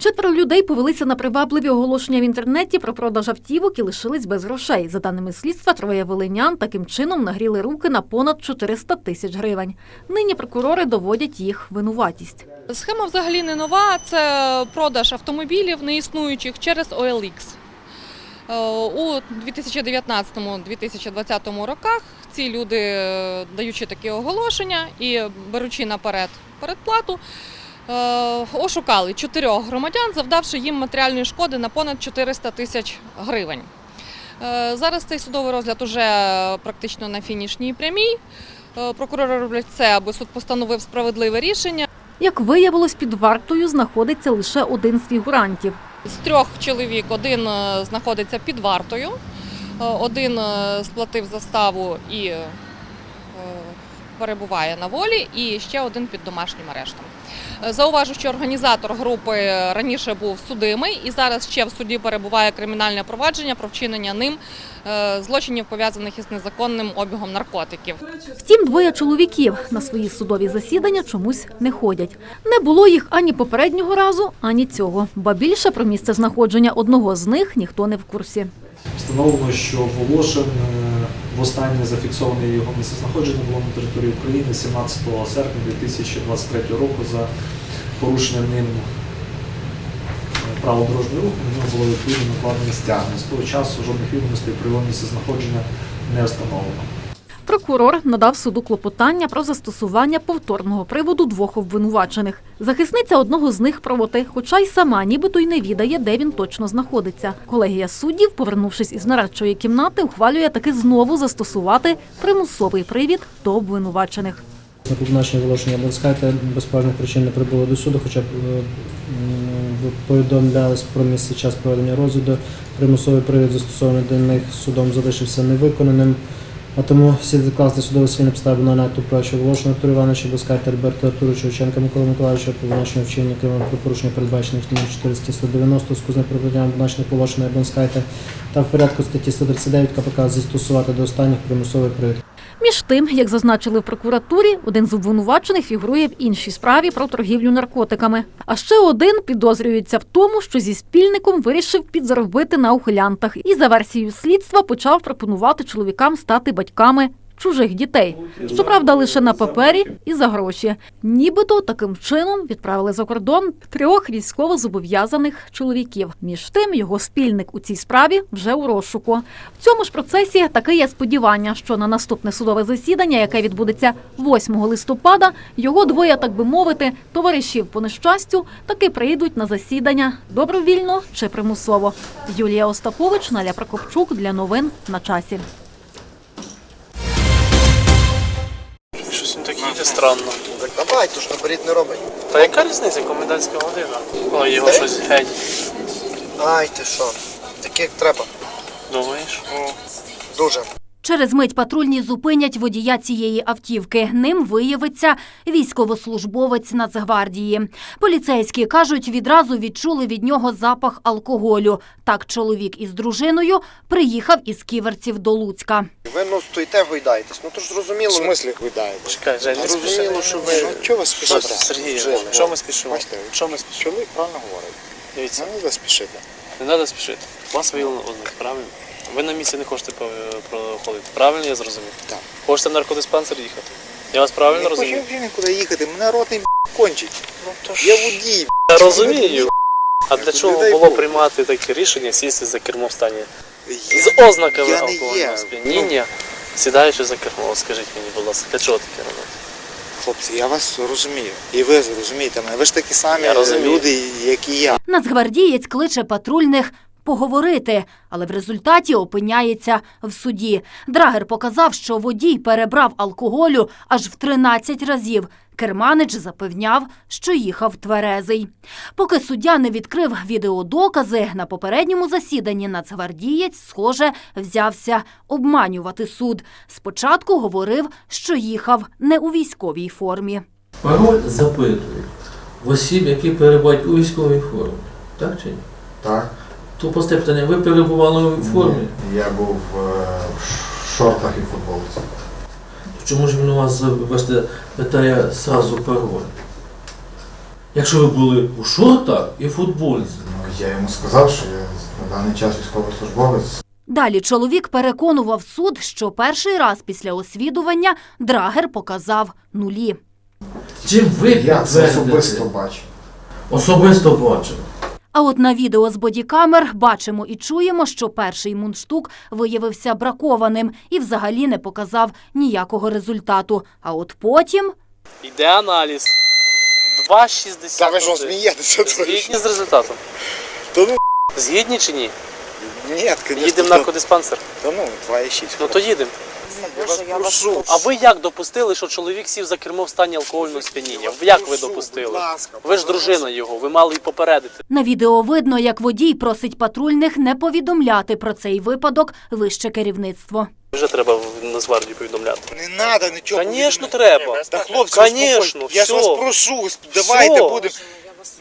Четверо людей повелися на привабливі оголошення в інтернеті про продаж автівок і лишились без грошей. За даними слідства, троє волинян таким чином нагріли руки на понад 400 тисяч гривень. Нині прокурори доводять їх винуватість. Схема взагалі не нова. Це продаж автомобілів неіснуючих через OLX. Е, У 2019-2020 роках ці люди, е, даючи такі оголошення і беручи наперед передплату, ошукали чотирьох громадян, завдавши їм матеріальної шкоди на понад 400 тисяч гривень. Е, Зараз цей судовий розгляд уже практично на фінішній прямій. Е, Прокурори роблять все, аби суд постановив справедливе рішення. Як виявилось, під вартою знаходиться лише один з фігурантів. З трьох чоловік один е, знаходиться під вартою, е, один е, сплатив заставу і е, перебуває на волі, і ще один під домашнім арештом. Е, Зауважу, що організатор групи раніше був судимий і зараз ще в суді перебуває кримінальне провадження про вчинення ним е, злочинів пов'язаних із незаконним обігом наркотиків. Втім, двоє чоловіків на свої судові засідання чомусь не ходять. Не було їх ані попереднього разу, ані цього. Ба більше про місце знаходження одного з них ніхто не в курсі. Встановлено, що Волошин е, востаннє зафіксоване його місцезнаходження було на території України 17 серпня 2023 року за порушення ним право правил дорожнього руху. На нього було відповідно накладені стягнення. З того часу жодних відомостей про його місцезнаходження не встановлено. Прокурор надав суду клопотання про застосування повторного приводу двох обвинувачених. Захисниця одного з них проти, хоча й сама нібито й не відає, де він точно знаходиться. Колегія суддів, повернувшись із нарадчої кімнати, ухвалює таки знову застосувати примусовий привід до обвинувачених. На позначення оголошення Бонскайте без поважних причин не прибули до суду, хоча е, повідомлялись про місце час проведення розгляду. Примусовий привід застосований до них судом залишився невиконаним. А тому слід відкласти судові свій підстави на акту проще оголошено Артур Івановича, Бескайта Альберта Артуровича, Овченка Микола Миколаївича, повиночного вчинення кримінального правопорушення, передбачених статтею 490 з кузним проведенням обвинувачених Волошина і Бонскайта та в порядку статті 139 КПК застосувати до останніх примусовий привід. Між тим, як зазначили в прокуратурі, один з обвинувачених фігурує в іншій справі про торгівлю наркотиками. А ще один підозрюється в тому, що зі спільником вирішив підзаробити на ухилянтах і за версією слідства почав пропонувати чоловікам стати батьками чужих дітей. Щоправда, лише на папері і за гроші. Нібито таким чином відправили за кордон трьох військовозобов'язаних чоловіків. Між тим, його спільник у цій справі вже у розшуку. В цьому ж процесі таке є сподівання, що на наступне судове засідання, яке відбудеться 8 листопада, його двоє, так би мовити, товаришів по нещастю, таки прийдуть на засідання добровільно чи примусово. Юлія Остапович, Наля Прокопчук для новин на часі. Странно. Так давай, то ж наперед не робить. Та яка різниця комендантська година? Ой, його щось геть. Ай ти що, таке як треба. Думаєш? Дуже. Через мить патрульні зупинять водія цієї автівки. Ним виявиться військовослужбовець Нацгвардії. Поліцейські кажуть, відразу відчули від нього запах алкоголю. Так чоловік із дружиною приїхав із ківерців до Луцька. Ви ну стоїте, гойдаєтесь. Ну то ж зрозуміло. В смислі гуляєте? Чекай, Жень, не. Зрозуміло, що ви. Що, чого ви спішите? Сергій, що ми спішимо? Що ми спішимо? чоловік правильно говорить. Дивіться, Не треба спішити. не треба спішити. У вас виявлено одних, правильно? Ви на місці не хочете проходити. Правильно я зрозумів? Так. Хочете в наркодиспансер їхати? Я вас правильно Не розумію? хочу вже нікуди їхати, мене ротний кончить. Ну, то Я водій. Я розумію. А для чого було Бог. приймати таке рішення сісти за кермо в стані Я- з ознаками я алкогольного сп'яніння, сідаючи за кермо? От Скажіть мені, будь ласка, для чого таке робити? Хлопці, я вас розумію. І ви зрозумієте мене. Ви ж такі самі люди, як і я. Нацгвардієць кличе патрульних поговорити, але в результаті опиняється в суді. Драгер показав, що водій перебрав алкоголю аж в 13 разів. Керманич запевняв, що їхав тверезий. Поки суддя не відкрив відеодокази, на попередньому засіданні нацгвардієць, схоже, взявся обманювати суд. Спочатку говорив, що їхав не у військовій формі. Пароль запитують в осіб, які перебувають у військовій формі. Так чи ні? Так, То просте питання, ви перебували у формі? я був е, в шортах і футболці. Чому ж він у вас бачите, питає сразу пароль? Якщо ви були у шортах і футболці. Ну, я йому сказав, що я на даний час військовослужбовець. Далі чоловік переконував суд, що перший раз після освідування драгер показав нулі. Чим ви Я це підтвердите? особисто бачив. Особисто бачив. А от на відео з бодікамер бачимо і чуємо, що перший мундштук виявився бракованим і взагалі не показав ніякого результату. А от потім Йде аналіз. 2,60. Та ви що смієтеся? Згідні з результатом. Та ну, Згідні чи ні? ні, звісно. Їдемо в наркодиспансер. Та ну, 2,6. Ну то їдемо. Я вас прошу. А ви як допустили, що чоловік сів за кермо в стані алкогольного сп'яніння? Як ви допустили? Ви ж дружина його, ви мали й попередити. на відео видно, як водій просить патрульних не повідомляти про цей випадок вище керівництво. Вже треба в Нацгвардію повідомляти. Не треба нічого. Звісно, треба. Та хлопці, Конечно, успокойтесь. я ж вас прошу, давайте будемо.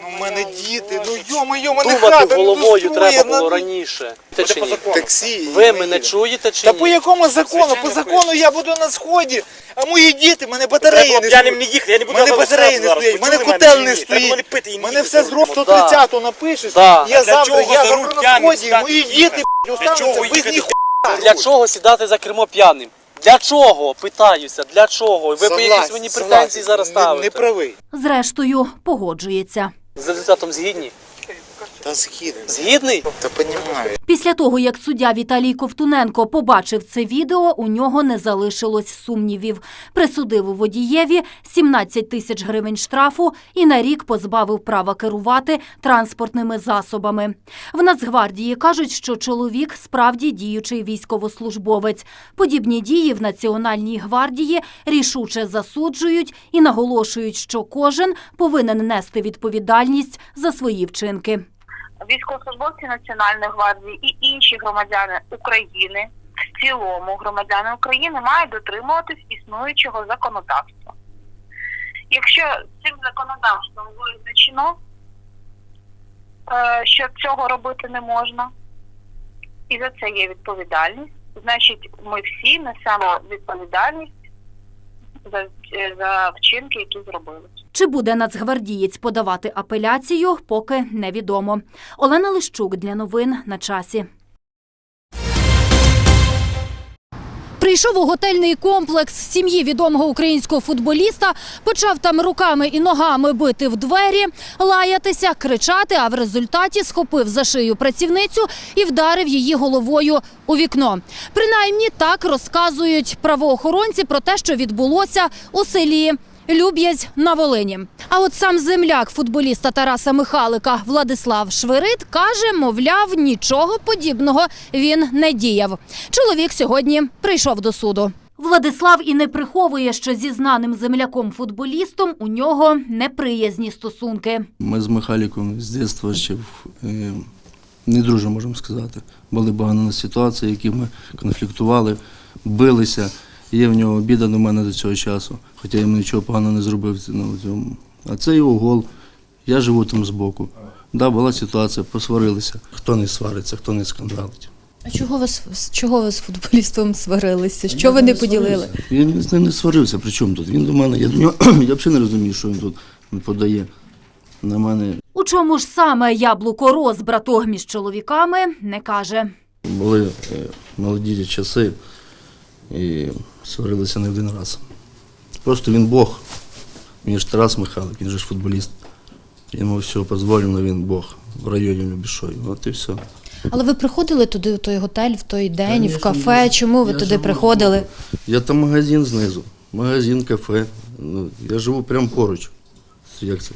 Ну, в мене діти, ну йо-моє, мене Думати хата не головою достроє, треба на- було раніше. Те чи ні? Таксі. Ви мене чуєте чи Та ні? по якому закону? По закону я буду на сході, а мої діти, мене батареї не п'яним стоять. не їхати, я не буду Мене на батареї не зараз, стоять, мене почули котел мене не чи ні? Треба стоїть. мене пити і не Мене їсти все зробимо. зроб Да. 130 напишеш. Да. Я для завтра, чого я за завтра руль на сході, мої діти б***ь, чого остануться ви без їхати? ніхуя. Для чого сідати за кермо п'яним? Для чого? Питаюся, для чого? Ви по якісь мені претензії зараз ставите? Не правий. Зрештою, погоджується. З результатом згідні? Та згідний. Згідний? Та понімаю. Після того, як суддя Віталій Ковтуненко побачив це відео, у нього не залишилось сумнівів. Присудив у водієві 17 тисяч гривень штрафу і на рік позбавив права керувати транспортними засобами. В Нацгвардії кажуть, що чоловік справді діючий військовослужбовець. Подібні дії в Національній гвардії рішуче засуджують і наголошують, що кожен повинен нести відповідальність за свої вчинки. Військовослужбовці Національної гвардії і інші громадяни України, в цілому громадяни України мають дотримуватись існуючого законодавства. Якщо цим законодавством визначено, е, що цього робити не можна, і за це є відповідальність, значить ми всі несемо відповідальність за, е, за вчинки, які зробили. Чи буде нацгвардієць подавати апеляцію, поки невідомо. Олена Лищук для новин на часі. Прийшов у готельний комплекс сім'ї відомого українського футболіста, почав там руками і ногами бити в двері, лаятися, кричати, а в результаті схопив за шию працівницю і вдарив її головою у вікно. Принаймні так розказують правоохоронці про те, що відбулося у селі Люб'язь на Волині. А от сам земляк футболіста Тараса Михалика Владислав Швирит каже, мовляв, нічого подібного він не діяв. Чоловік сьогодні прийшов до суду. Владислав і не приховує, що зі знаним земляком-футболістом у нього неприязні стосунки. Ми з Михайліком з дитинства ще е, не дружимо, можемо сказати. Були багато ситуації, які ми конфліктували, билися. Є в нього обіда до мене до цього часу, хоча я йому нічого поганого не зробив. Ну, цьому. А це його гол. Я живу там збоку. Да, була ситуація, посварилися. Хто не свариться, хто не скандалить. А чого ви чого ви з футболістом сварилися? Що ви не поділили? Я з ним не сварився, при чому тут? Він до мене, я я взагалі не розумію, що він тут подає на мене. У чому ж саме яблуко розбрату між чоловіками не каже. Були е, молоді часи і сварилися не один раз. Просто він Бог. Він ж Тарас Михайлик, він же ж футболіст. Йому все дозволено, він Бог. В районі Любішой. От і все. Але ви приходили туди, в той готель, в той день, в кафе. Чому ви я туди живу приходили? Я там магазин знизу, магазин, кафе. Ну, я живу прямо поруч. Як це?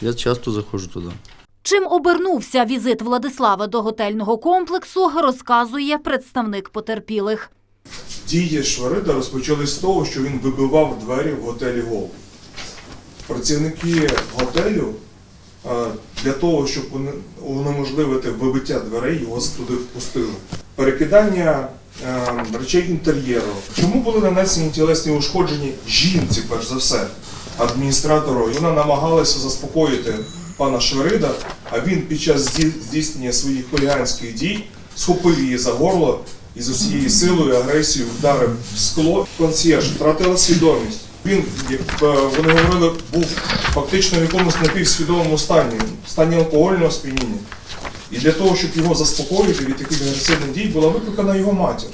Я часто заходжу туди. Чим обернувся візит Владислава до готельного комплексу, розказує представник потерпілих. Дії Шварида розпочались з того, що він вибивав двері в готелі Гол. Працівники готелю е, для того, щоб унеможливити вибиття дверей, його туди впустили. Перекидання е, речей інтер'єру. Чому були нанесені тілесні ушкодження жінці, перш за все, адміністратору? І вона намагалася заспокоїти пана Шварида, а він під час здійснення своїх хуліганських дій схопив її за горло і з усією силою агресією вдарив в скло. Консьєрж втратила свідомість. Він, як е, вони говорили, був фактично в якомусь напівсвідомому стані, стані алкогольного сп'яніння. І для того, щоб його заспокоїти від таких агресивних дій, була викликана його матір,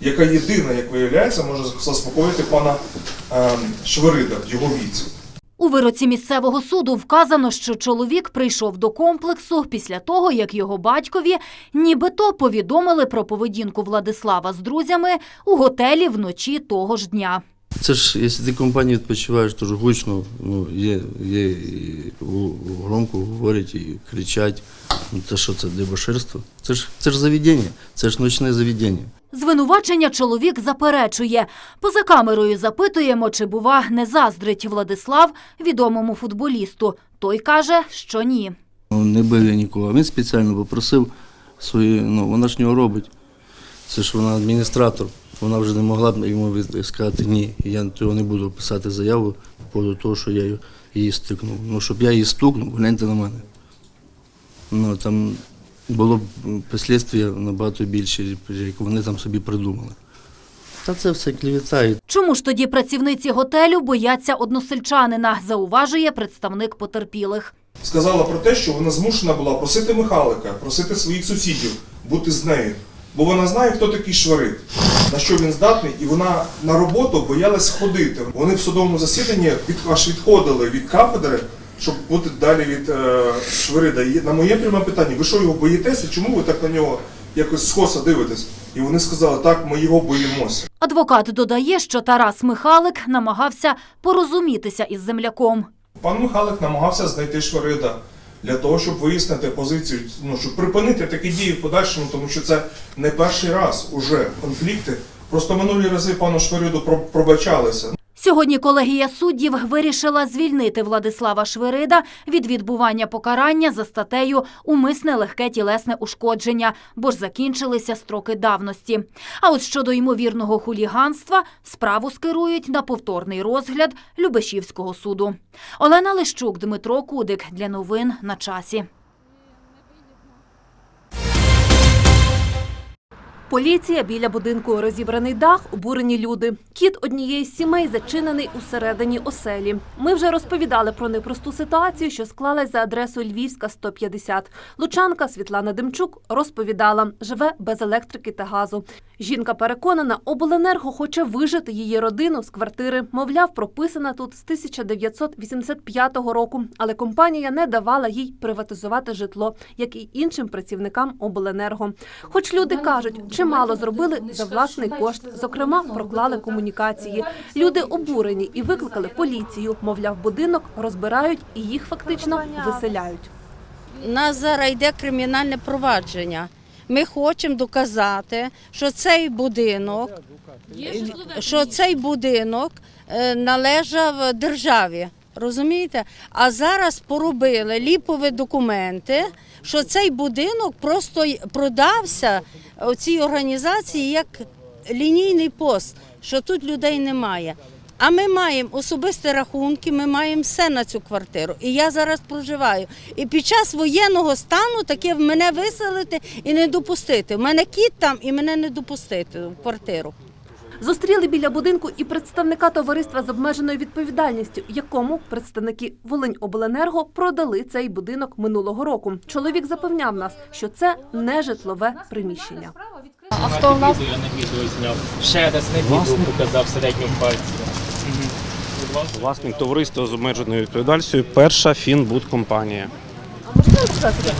яка єдина, як виявляється, може заспокоїти пана е, Шверида в його віці. У вироці місцевого суду вказано, що чоловік прийшов до комплексу після того, як його батькові нібито повідомили про поведінку Владислава з друзями у готелі вночі того ж дня. Це ж, якщо ти компанії відпочиваєш, то ж гучно, ну, є, є і громко говорять і кричать. Ну, це що, це дебоширство? Це ж, це ж заведення, це ж ночне заведення. Звинувачення чоловік заперечує. Поза камерою запитуємо, чи бува не заздрить Владислав відомому футболісту. Той каже, що ні. Ну, Не бив я нікого. Він спеціально попросив свої, ну вона ж нього робить. Це ж вона адміністратор. Вона вже не могла б йому сказати ні. Я цього не буду писати заяву по поводу того, що я її стикнув. Ну, щоб я її стукнув, гляньте на мене. Ну, там було б послідствия набагато більші, як вони там собі придумали. Та це все клівета. Чому ж тоді працівниці готелю бояться односельчанина, зауважує представник потерпілих. Сказала про те, що вона змушена була просити Михайлика, просити своїх сусідів бути з нею. Бо вона знає, хто такий Шварид, на що він здатний, і вона на роботу боялась ходити. Вони в судовому засіданні від, аж відходили від кафедри, щоб бути далі від е, Шварида. І на моє пряме питання, ви що його боїтеся? Чому ви так на нього якось скоса дивитесь? І вони сказали, так, ми його боїмося. Advokat додає, що Тарас Михалик намагався порозумітися із земляком. Пан Михайлик намагався знайти Шварида для того, щоб вияснити позицію, ну щоб припинити такі дії в подальшому, тому що це не перший раз уже конфлікти. Просто минулі рази пану Швариду про- пробачалися. Сьогодні колегія суддів вирішила звільнити Владислава Швирида від відбування покарання за статтею «Умисне легке тілесне ушкодження», бо ж закінчилися строки давності. А от щодо ймовірного хуліганства справу скерують на повторний розгляд Любешівського суду. Олена Лищук, Дмитро Кудик для новин на часі. Поліція біля будинку розібраний дах, обурені люди. Кіт однієї з сімей зачинений усередині оселі. Ми вже розповідали про непросту ситуацію, що склалась за адресою Львівська 150. Лучанка Світлана Демчук розповідала, живе без електрики та газу. Жінка переконана, обленерго хоче вижити її родину з квартири. Мовляв, прописана тут з 1985 року, але компанія не давала їй приватизувати житло, як і іншим працівникам обленерго. Хоч люди кажуть, чимало зробили за власний кошт, зокрема, проклали комунікації. Люди обурені і викликали поліцію. Мовляв, будинок розбирають і їх фактично виселяють. У нас зараз йде кримінальне провадження. Ми хочемо доказати, що цей будинок, що цей будинок е, належав державі. Розумієте? А зараз поробили ліпові документи, що цей будинок просто продався цій організації як лінійний пост, що тут людей немає. А ми маємо особисті рахунки, ми маємо все на цю квартиру. І я зараз проживаю. І під час воєнного стану таке мене виселити і не допустити. У мене кіт там і мене не допустити в квартиру. Зустріли біля будинку і представника товариства з обмеженою відповідальністю, якому представники Волиньобленерго продали цей будинок минулого року. Чоловік запевняв нас, що це не житлове приміщення. А хто у нас? Я на відео зняв. Ще раз на відео показав середню пальці. Власник товариства з обмеженою відповідальністю перша фінбудкомпанія. Можна розказати?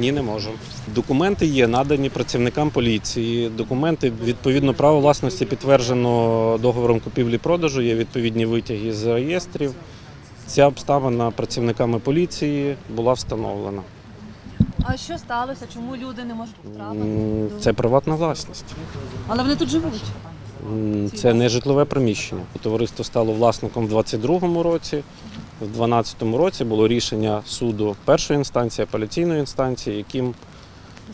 Ні, не можу. Документи є надані працівникам поліції. Документи відповідно право власності підтверджено договором купівлі-продажу. Є відповідні витяги з реєстрів. Ця обставина працівниками поліції була встановлена. А що сталося? Чому люди не можуть потрапити? М, Це приватна власність. Але вони тут живуть. М, Це не житлове приміщення. Товариство стало власником в 2022 році. В 2012 році було рішення суду першої інстанції, апеляційної інстанції, яким е,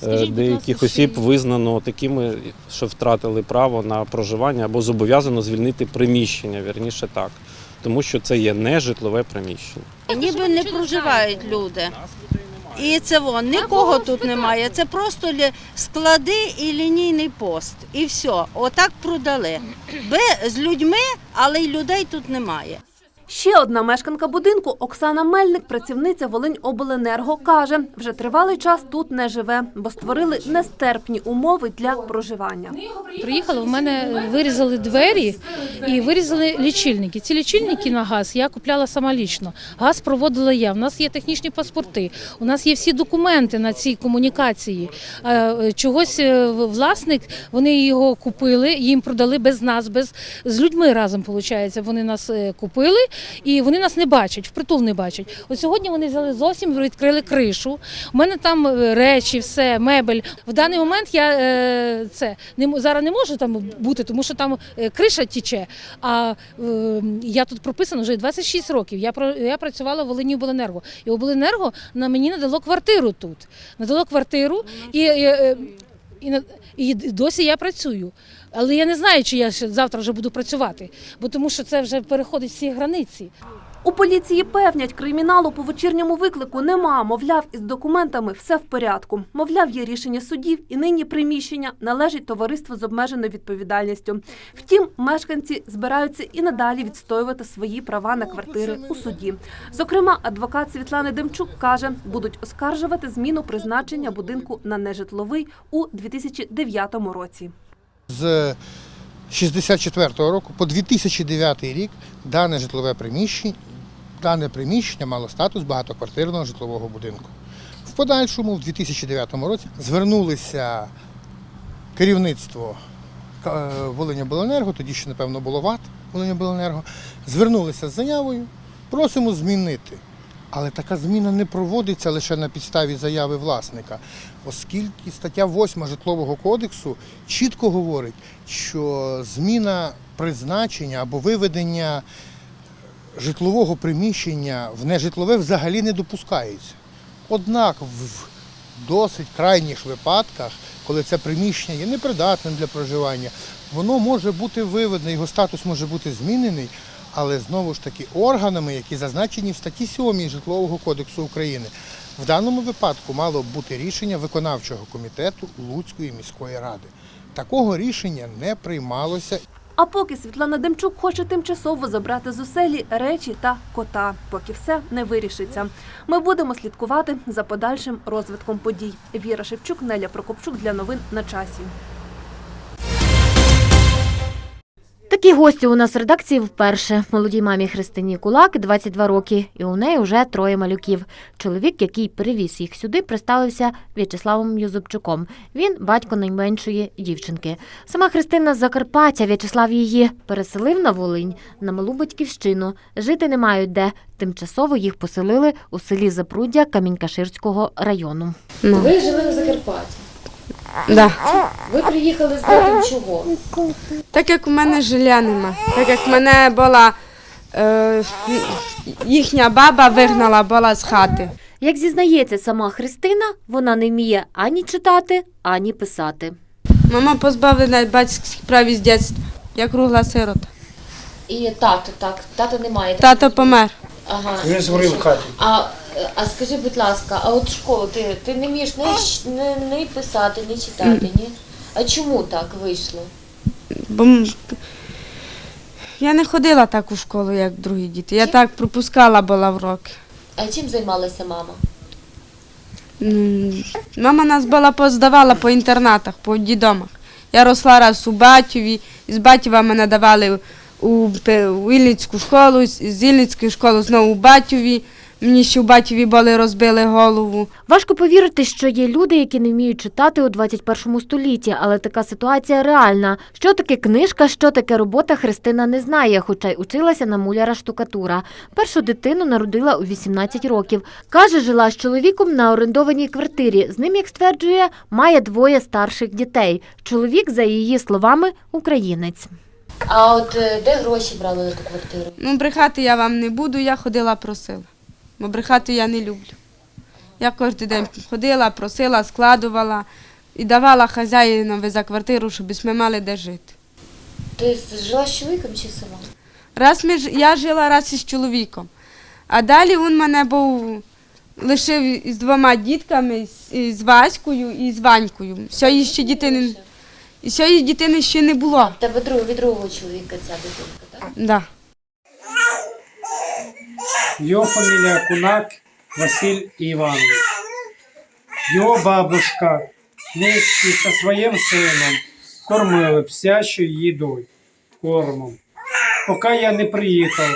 Скажіть, деяких ласка, осіб визнано такими, що втратили право на проживання або зобов'язано звільнити приміщення, вірніше так, тому що це є не житлове приміщення. Ніби не проживають люди. І це вон, нікого тут немає. Це просто склади і лінійний пост. І все. Отак продали. Би з людьми, але й людей тут немає. Ще одна мешканка будинку Оксана Мельник, працівниця Волиньобленерго, каже, вже тривалий час тут не живе, бо створили нестерпні умови для проживання. Приїхали, в мене вирізали двері і вирізали лічильники. Ці лічильники на газ я купляла сама лічно. Газ проводила я. У нас є технічні паспорти, у нас є всі документи на цій комунікації. Е, Чогось е, власник, вони його купили, їм продали без нас, без з людьми разом. Виходить. Вони нас е, купили і вони нас не бачать, впритул не бачать. От сьогодні вони взяли зовсім відкрили кришу. У мене там е, речі, все, мебель. В даний момент я е, це зараз не можу там бути, тому що там е, криша тіче. А я тут прописана вже 26 років. Я працювала в Волині обленерго. І обленерго на мені надало квартиру тут. Надало квартиру і. і досі я працюю. Але я не знаю, чи я завтра вже буду працювати, бо тому що це вже переходить всі границі. У поліції певнять, криміналу по вечірньому виклику нема. Мовляв, із документами все в порядку. Мовляв, є рішення судів, і нині приміщення належить товариству з обмеженою відповідальністю. Втім, мешканці збираються і надалі відстоювати свої права на квартири у суді. Зокрема, адвокат Світлани Демчук каже, будуть оскаржувати зміну призначення будинку на нежитловий у 2009 році. З 64-го року по 2009 рік дане житлове приміщення, дане приміщення мало статус багатоквартирного житлового будинку. В подальшому, в 2009 році, звернулися керівництво е, Волиньобленерго, тоді ще, напевно, було ВАТ Волиньобленерго, звернулися з заявою, просимо змінити. Але така зміна не проводиться лише на підставі заяви власника, оскільки стаття 8 житлового кодексу чітко говорить, що зміна призначення або виведення житлового приміщення в нежитлове взагалі не допускається. Однак в досить крайніх випадках, коли це приміщення є непридатним для проживання, воно може бути виведене, його статус може бути змінений, але знову ж таки органами, які зазначені в статті 7 Житлового кодексу України. В даному випадку мало б бути рішення виконавчого комітету Луцької міської ради. Такого рішення не приймалося. А поки Світлана Демчук хоче тимчасово забрати з оселі речі та кота, поки все не вирішиться. Ми будемо слідкувати за подальшим розвитком подій. Віра Шевчук, Неля Прокопчук для новин на часі. Такі гості у нас в редакції вперше. Молодій мамі Христині Кулак 22 роки, і у неї вже троє малюків. Чоловік, який перевіз їх сюди, представився В'ячеславом Юзупчуком. Він батько найменшої дівчинки. Сама Христина з Закарпаття В'ячеслав її переселив на Волинь на малу батьківщину. Жити не мають де. Тимчасово їх поселили у селі Запруддя Камінькаширського району. Ви жили на Закарпатті. Да. Ви приїхали з батьком чого? Так як у мене жиля нема, так як мене була е, їхня баба вигнала була з хати. Як зізнається сама Христина, вона не вміє ані читати, ані писати. Мама позбавлена батьківських прав із дитинства. Я кругла сирота. І тато, так, тата немає. Тато помер. Ага. Він згорів в хаті. А, а скажи, будь ласка, а от школу ти, ти не вмієш ні, щ- ні, ні писати, ні читати, ні? А чому так вийшло? Бо м- я не ходила так у школу, як другі діти. Я так пропускала була в роки. А чим займалася мама? М, Мама нас була поздавала по інтернатах, по дідомах. Я росла раз у Батьові, з Батьова мене давали у, Ілліцьку школу, з Ілліцької школи знову у Батьові. Мені ще у Батьові були розбили голову. Важко повірити, що є люди, які не вміють читати у 21 столітті, але така ситуація реальна. Що таке книжка, що таке робота, Христина не знає, хоча й училася на муляра штукатура. Першу дитину народила у 18 років. Каже, жила з чоловіком на орендованій квартирі. З ним, як стверджує, має двоє старших дітей. Чоловік, за її словами, українець. А от е, де гроші брали на ту квартиру? Ну, брехати я вам не буду, я ходила просила. Бо брехати я не люблю. Я кожен день ходила, просила, складувала і давала хазяїнові за квартиру, щоб ми мали де жити. Ти жила з чоловіком чи сама? Раз ми, ж- я жила раз із чоловіком, а далі він мене був лишив із двома дітками, з, Ваською і з Ванькою. Сьогодні ще дітини, і сьогодні дітини ще не було. В тебе друг, від другого чоловіка ця дитинка, так? Да. Його фамілія Кунак Василь Іванович. Його бабушка вместе со своїм сином кормили псячою їдою, кормом. Поки я не приїхав,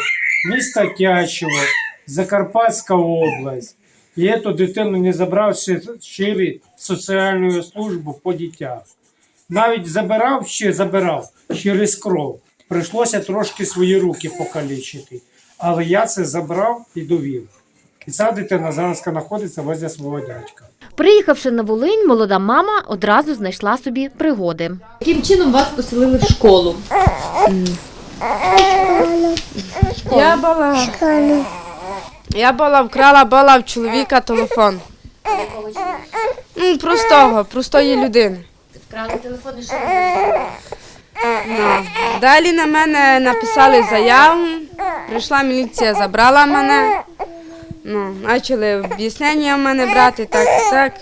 місто Тячево, Закарпатська область, і цю дитину не забрав ще через соціальну службу по дітях. Навіть забирав ще забирав через кров. Прийшлося трошки свої руки покалічити. Але я це забрав і довів. І ця дитина зараз знаходиться возле свого дядька. Приїхавши на Волинь, молода мама одразу знайшла собі пригоди. Яким чином вас поселили в школу? Я була, я була вкрала була в чоловіка телефон. Ну, простого, простої людини. Вкрали телефон і що робили? Далі на мене написали заяву, прийшла міліція, забрала мене. Ну, почали об'яснення в мене брати, так так.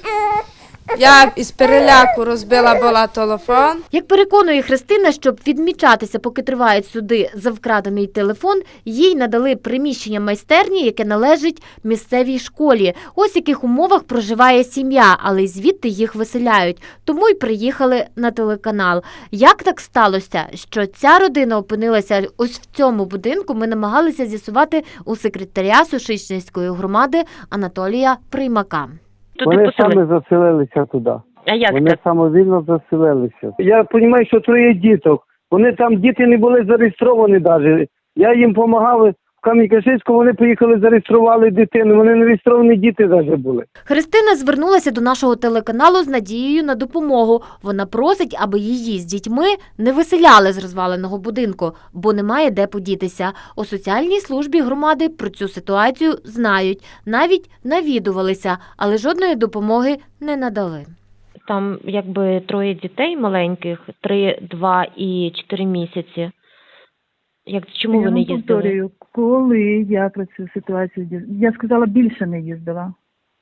Я із переляку розбила була телефон. Як переконує Христина, щоб відмічатися, поки тривають суди за вкрадений телефон, їй надали приміщення майстерні, яке належить місцевій школі. Ось яких умовах проживає сім'я, але й звідти їх виселяють. Тому й приїхали на телеканал. Як так сталося, що ця родина опинилася ось в цьому будинку? Ми намагалися з'ясувати у секретаря Сушичницької громади Анатолія Приймака. Вони саме заселилися туди. А як Вони так? самовільно заселилися. Я розумію, що троє діток. Вони там діти не були зареєстровані навіть. Я їм допомагав в Кам'янь-Каширську, вони поїхали, зареєстрували дитину. Вони не реєстровані діти навіть були. Христина звернулася до нашого телеканалу з надією на допомогу. Вона просить, аби її з дітьми не виселяли з розваленого будинку, бо немає де подітися. У соціальній службі громади про цю ситуацію знають, навіть навідувалися, але жодної допомоги не надали. Там якби троє дітей маленьких, три, два і чотири місяці. Як чому ви не їздили? повторюю, коли я про цю ситуацію діз... я сказала більше не їздила.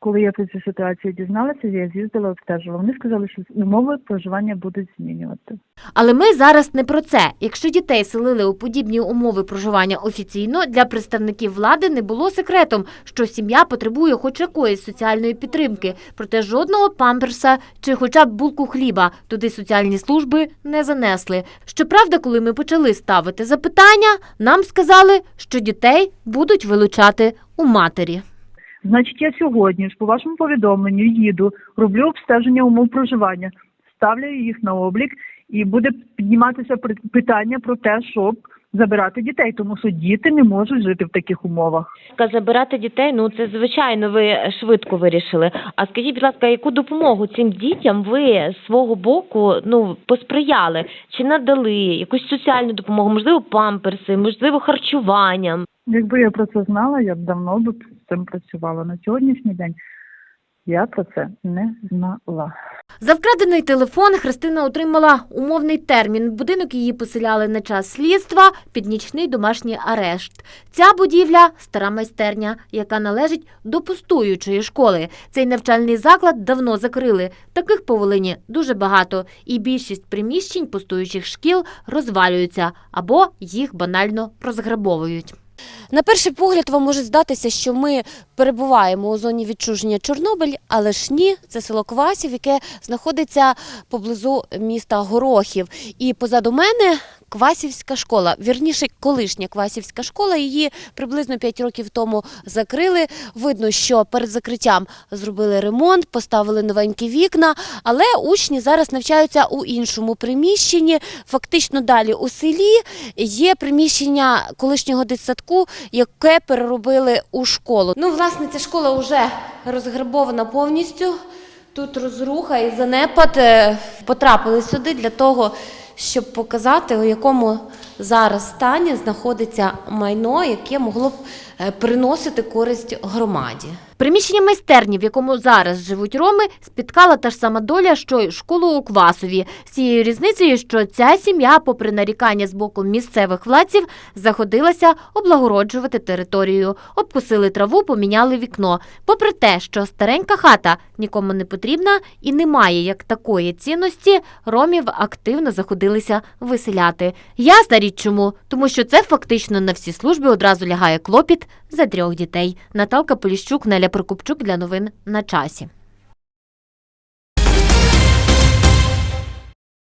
Коли я про цю ситуацію дізналася, я з'їздила, обстежила. Вони сказали, що умови проживання будуть змінювати. Але ми зараз не про це. Якщо дітей селили у подібні умови проживання офіційно, для представників влади не було секретом, що сім'я потребує хоч якоїсь соціальної підтримки, проте жодного памперса чи хоча б булку хліба туди соціальні служби не занесли. Щоправда, коли ми почали ставити запитання, нам сказали, що дітей будуть вилучати у матері. Значить, я сьогодні ж по вашому повідомленню їду, роблю обстеження умов проживання, ставлю їх на облік, і буде підніматися питання про те, щоб забирати дітей, тому що діти не можуть жити в таких умовах. Забирати дітей, ну це звичайно, ви швидко вирішили. А скажіть, будь ласка, яку допомогу цим дітям ви свого боку ну посприяли? Чи надали якусь соціальну допомогу, можливо, памперси, можливо, харчуванням? Якби я про це знала, я б давно б з цим працювала. На сьогоднішній день я про це не знала. За вкрадений телефон Христина отримала умовний термін. Будинок її поселяли на час слідства під нічний домашній арешт. Ця будівля стара майстерня, яка належить до пустуючої школи. Цей навчальний заклад давно закрили. Таких по Волині дуже багато, і більшість приміщень пустуючих шкіл розвалюються або їх банально розграбовують. На перший погляд вам може здатися, що ми перебуваємо у зоні відчуження Чорнобиль, але ж ні, це село Квасів, яке знаходиться поблизу міста Горохів. І позаду мене Квасівська школа, вірніше, колишня Квасівська школа. Її приблизно 5 років тому закрили. Видно, що перед закриттям зробили ремонт, поставили новенькі вікна, але учні зараз навчаються у іншому приміщенні. Фактично далі у селі є приміщення колишнього дитсадку, яке переробили у школу. Ну, власне, ця школа вже розграбована повністю. Тут розруха і занепад Е, потрапили сюди для того, щоб показати, у якому зараз стані знаходиться майно, яке могло б е, приносити користь громаді. Приміщення майстерні, в якому зараз живуть роми, спіткала та ж сама доля, що й школу у Квасові. З цією різницею, що ця сім'я, попри нарікання з боку місцевих владців, заходилася облагороджувати територію. Обкусили траву, поміняли вікно. Попри те, що старенька хата нікому не потрібна і не має як такої цінності, ромів активно заходилися виселяти. Ясна річ чому, тому що це фактично на всі служби одразу лягає клопіт за трьох дітей. Наталка Поліщук, Неля Прокупчук для новин на часі.